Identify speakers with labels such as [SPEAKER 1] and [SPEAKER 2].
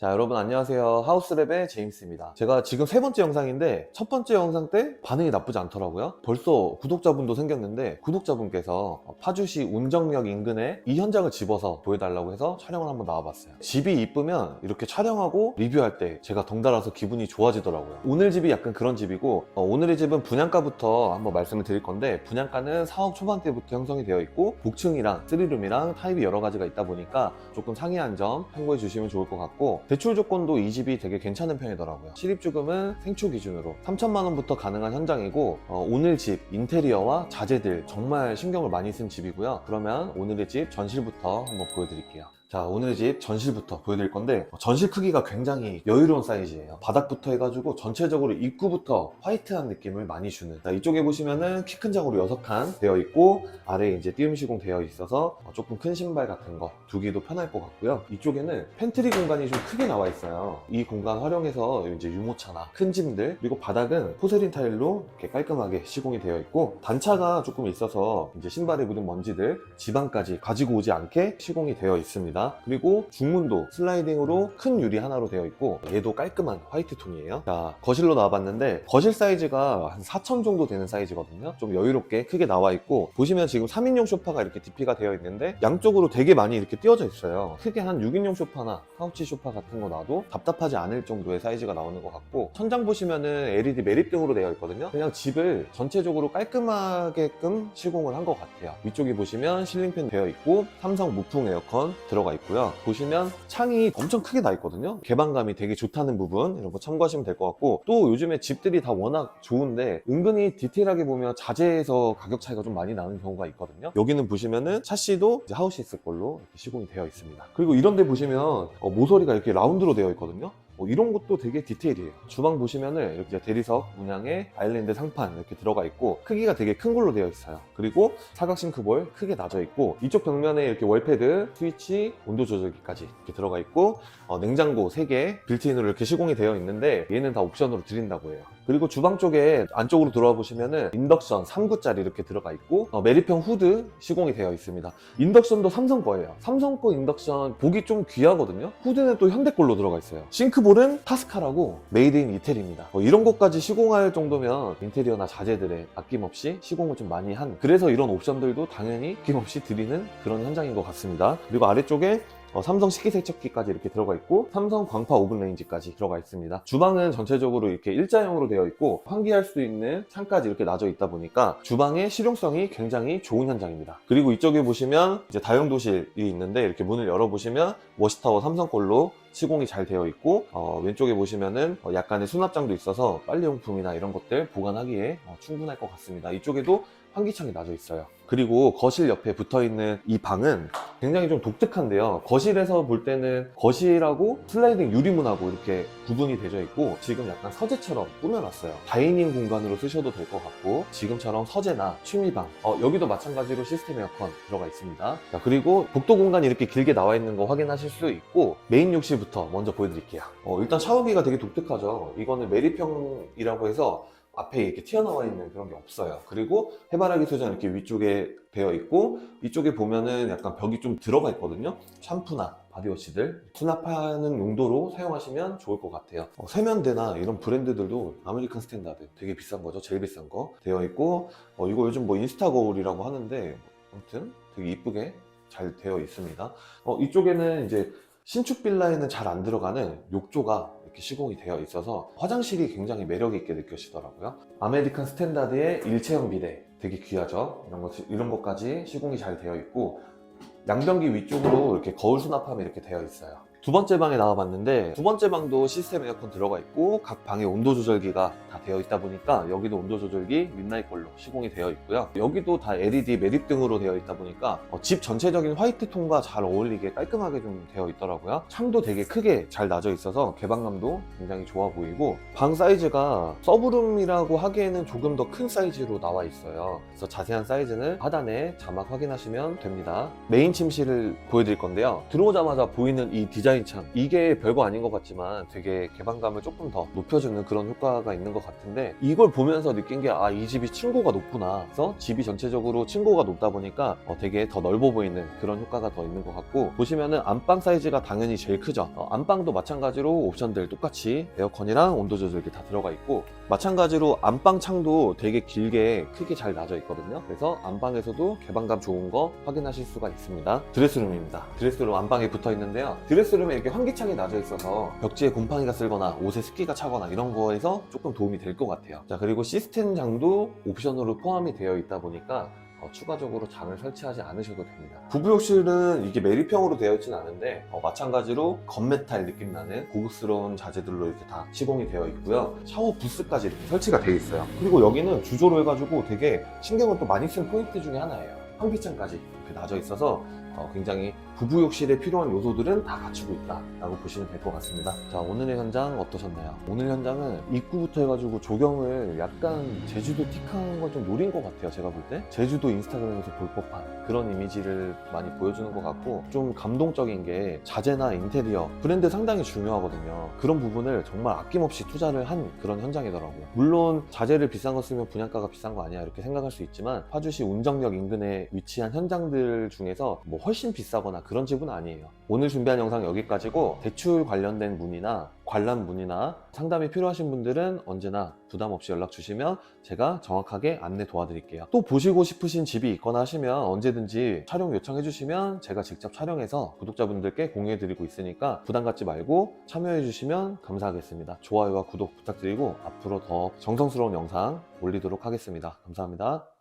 [SPEAKER 1] 자 여러분 안녕하세요. 하우스랩의 제임스입니다. 제가 지금 세 번째 영상인데 첫 번째 영상 때 반응이 나쁘지 않더라고요. 벌써 구독자분도 생겼는데 구독자분께서 파주시 운정역 인근에 이 현장을 집어서 보여달라고 해서 촬영을 한번 나와봤어요. 집이 이쁘면 이렇게 촬영하고 리뷰할 때 제가 덩달아서 기분이 좋아지더라고요. 오늘 집이 약간 그런 집이고 어, 오늘의 집은 분양가부터 한번 말씀을 드릴 건데 분양가는 4억 초반대부터 형성이 되어 있고 복층이랑 3룸이랑 타입이 여러 가지가 있다 보니까 조금 상이한 점 참고해 주시면 좋을 것 같고 대출 조건도 이 집이 되게 괜찮은 편이더라고요. 실입주금은 생초 기준으로 3천만 원부터 가능한 현장이고 어, 오늘 집 인테리어와 자재들 정말 신경을 많이 쓴 집이고요. 그러면 오늘의 집 전실부터 한번 보여드릴게요. 자 오늘의 집 전실부터 보여드릴 건데 어, 전실 크기가 굉장히 여유로운 사이즈예요. 바닥부터 해가지고 전체적으로 입구부터 화이트한 느낌을 많이 주는. 자, 이쪽에 보시면은 키 큰 장으로 6칸 되어 있고 아래에 이제 띄움 시공 되어 있어서 어, 조금 큰 신발 같은 거 두기도 편할 것 같고요. 이쪽에는 팬트리 공간이 좀 크게 나와 있어요. 이 공간 활용해서 이제 유모차나 큰 짐들 그리고 바닥은 포세린 타일로 이렇게 깔끔하게 시공이 되어 있고 단차가 조금 있어서 이제 신발에 묻은 먼지들 지방까지 가지고 오지 않게 시공이 되어 있습니다 그리고 중문도 슬라이딩으로 큰 유리 하나로 되어 있고 얘도 깔끔한 화이트 톤이에요. 자 거실로 나와봤는데 거실 사이즈가 한 4천 정도 되는 사이즈거든요. 좀 여유롭게 크게 나와 있고 보시면 지금 3인용 소파가 이렇게 DP가 되어 있는데 양쪽으로 되게 많이 이렇게 띄워져 있어요. 크게 한 6인용 소파나 카우치 소파 같은 거 놔도 답답하지 않을 정도의 사이즈가 나오는 것 같고 천장 보시면은 LED 매립등으로 되어 있거든요. 그냥 집을 전체적으로 깔끔하게끔 시공을 한 것 같아요. 위쪽에 보시면 실링팬 되어 있고 삼성 무풍 에어컨 들어가 있고요. 보시면 창이 엄청 크게 나 있거든요. 개방감이 되게 좋다는 부분 이런 거 참고하시면 될 것 같고 또 요즘에 집들이 다 워낙 좋은데 은근히 디테일하게 보면 자재에서 가격 차이가 좀 많이 나는 경우가 있거든요. 여기는 보시면은 이제 하우시스 걸로 시공이 되어 있습니다. 그리고 이런 데 보시면 어, 모서리가 이렇게 라운드로 되어 있거든요 뭐 이런 것도 되게 디테일이에요. 주방 보시면은 이렇게 대리석 문양에 아일랜드 상판 이렇게 들어가 있고 크기가 되게 큰 걸로 되어 있어요. 그리고 사각 싱크볼 크게 나져 있고 이쪽 벽면에 이렇게 월패드, 스위치, 온도 조절기까지 이렇게 들어가 있고 어, 냉장고 3개 빌트인으로 이렇게 시공이 되어 있는데 얘는 다 옵션으로 드린다고 해요. 그리고 주방 쪽에 안쪽으로 들어와 보시면은 인덕션 3구짜리 이렇게 들어가 있고 어, 메리평 후드 시공이 되어 있습니다. 인덕션도 삼성 거예요. 삼성 거 인덕션 보기 좀 귀하거든요. 후드는 또 현대 걸로 들어가 있어요. 싱크볼 은 타스카라고 메이드 인 이태리입니다. 어, 이런 것까지 시공할 정도면 인테리어나 자재들에 아낌없이 시공을 좀 많이 한 그래서 이런 옵션들도 당연히 아낌없이 드리는 그런 현장인 것 같습니다. 그리고 아래쪽에 어, 삼성 식기세척기까지 이렇게 들어가 있고 삼성 광파 오븐 레인지까지 들어가 있습니다. 주방은 전체적으로 이렇게 일자형으로 되어 있고 환기할 수 있는 창까지 이렇게 놔져 있다 보니까 주방의 실용성이 굉장히 좋은 현장입니다. 그리고 이쪽에 보시면 이제 다용도실이 있는데 이렇게 문을 열어보시면 워시타워 삼성 걸로 시공이 잘 되어 있고 어, 왼쪽에 보시면은 어, 약간의 수납장도 있어서 빨래용품이나 이런 것들 보관하기에 어, 충분할 것 같습니다. 이쪽에도 환기창이 놔져 있어요. 그리고 거실 옆에 붙어 있는 이 방은 굉장히 좀 독특한데요. 거실에서 볼 때는 거실하고 슬라이딩 유리문하고 이렇게 구분이 되어 있고 지금 약간 서재처럼 꾸며놨어요. 다이닝 공간으로 쓰셔도 될 것 같고 지금처럼 서재나 취미방 어, 여기도 마찬가지로 시스템 에어컨 들어가 있습니다. 자, 그리고 복도 공간이 이렇게 길게 나와 있는 거 확인하실 수 있고 메인 욕실 부터 먼저 보여드릴게요. 어, 일단 샤워기가 되게 독특하죠. 이거는 메리평이라고 해서 앞에 이렇게 튀어나와 있는 그런 게 없어요. 그리고 해바라기 소장 이렇게 위쪽에 되어 있고 이쪽에 보면은 약간 벽이 좀 들어가 있거든요. 샴푸나 바디워시들 수납하는 용도로 사용하시면 좋을 것 같아요. 어, 세면대나 이런 브랜드들도 아메리칸 스탠다드 되게 비싼 거죠. 제일 비싼 거 되어 있고 어, 이거 요즘 뭐 인스타 거울이라고 하는데 아무튼 되게 이쁘게 잘 되어 있습니다. 어, 이쪽에는 이제 신축 빌라에는 잘 안 들어가는 욕조가 이렇게 시공이 되어 있어서 화장실이 굉장히 매력 있게 느껴지더라고요. 아메리칸 스탠다드의 일체형 비대 되게 귀하죠. 이런 것 이런 것까지 시공이 잘 되어 있고 양변기 위쪽으로 이렇게 거울 수납함이 이렇게 되어 있어요. 두 번째 방에 나와봤는데 두 번째 방도 시스템 에어컨 들어가 있고 각 방에 온도 조절기가 다 되어 있다 보니까 여기도 온도 조절기 민나잇 걸로 시공이 되어 있고요. 여기도 다 LED 매립 등으로 되어 있다 보니까 어, 집 전체적인 화이트 톤과 잘 어울리게 깔끔하게 좀 되어 있더라고요. 창도 되게 크게 잘 나져 있어서 개방감도 굉장히 좋아 보이고 방 사이즈가 서브룸이라고 하기에는 조금 더 큰 사이즈로 나와 있어요. 그래서 자세한 사이즈는 하단에 자막 확인하시면 됩니다. 메인 침실을 보여드릴 건데요. 들어오자마자 보이는 이 디자인 창 이게 별거 아닌 것 같지만 되게 개방감을 조금 더 높여주는 그런 효과가 있는 것것 같은데 이걸 보면서 느낀 게 아 이 집이 층고가 높구나. 그래서 집이 전체적으로 층고가 높다 보니까 어, 되게 더 넓어 보이는 그런 효과가 더 있는 것 같고 보시면은 안방 사이즈가 당연히 제일 크죠. 어, 안방도 마찬가지로 옵션들 똑같이 에어컨이랑 온도 조절기 다 들어가 있고 마찬가지로 안방 창도 되게 길게 크게 잘 나져 있거든요. 그래서 안방에서도 개방감 좋은 거 확인하실 수가 있습니다. 드레스룸입니다. 드레스룸 안방에 붙어 있는데요. 드레스룸에 이렇게 환기창이 나져 있어서 벽지에 곰팡이가 쓸거나 옷에 습기가 차거나 이런 거에서 조금 도움이 될 것 같아요 자 그리고 시스템 장도 옵션으로 포함이 되어 있다 보니까 어, 추가적으로 장을 설치하지 않으셔도 됩니다. 부부욕실은 이게 매립형으로 되어 있진 않은데 어, 마찬가지로 건메탈 느낌 나는 고급스러운 자재들로 이렇게 다 시공이 되어 있고요. 샤워 부스까지 이렇게 설치가 되어 있어요. 그리고 여기는 주조로 해가지고 되게 신경을 또 많이 쓴 포인트 중에 하나예요. 환기창까지 이렇게 나져 있어서 어, 굉장히 부부 욕실에 필요한 요소들은 다 갖추고 있다라고 보시면 될 것 같습니다. 자 오늘의 현장 어떠셨나요? 오늘 현장은 입구부터 해가지고 조경을 약간 제주도 틱한 걸좀 노린 것 같아요. 제가 볼 때 제주도 인스타그램에서 볼 법한 그런 이미지를 많이 보여주는 것 같고 좀 감동적인 게 자재나 인테리어 브랜드 상당히 중요하거든요. 그런 부분을 정말 아낌없이 투자를 한 그런 현장이더라고요. 물론 자재를 비싼 거 쓰면 분양가가 비싼 거 아니야 이렇게 생각할 수 있지만 파주시 운정역 인근에 위치한 현장들 중에서 뭐 훨씬 비싸거나 그런 집은 아니에요. 오늘 준비한 영상 여기까지고 대출 관련된 문의나 관람 문의나 상담이 필요하신 분들은 언제나 부담 없이 연락 주시면 제가 정확하게 안내 도와드릴게요. 또 보시고 싶으신 집이 있거나 하시면 언제든지 촬영 요청해 주시면 제가 직접 촬영해서 구독자분들께 공유해 드리고 있으니까 부담 갖지 말고 참여해 주시면 감사하겠습니다. 좋아요와 구독 부탁드리고 앞으로 더 정성스러운 영상 올리도록 하겠습니다. 감사합니다.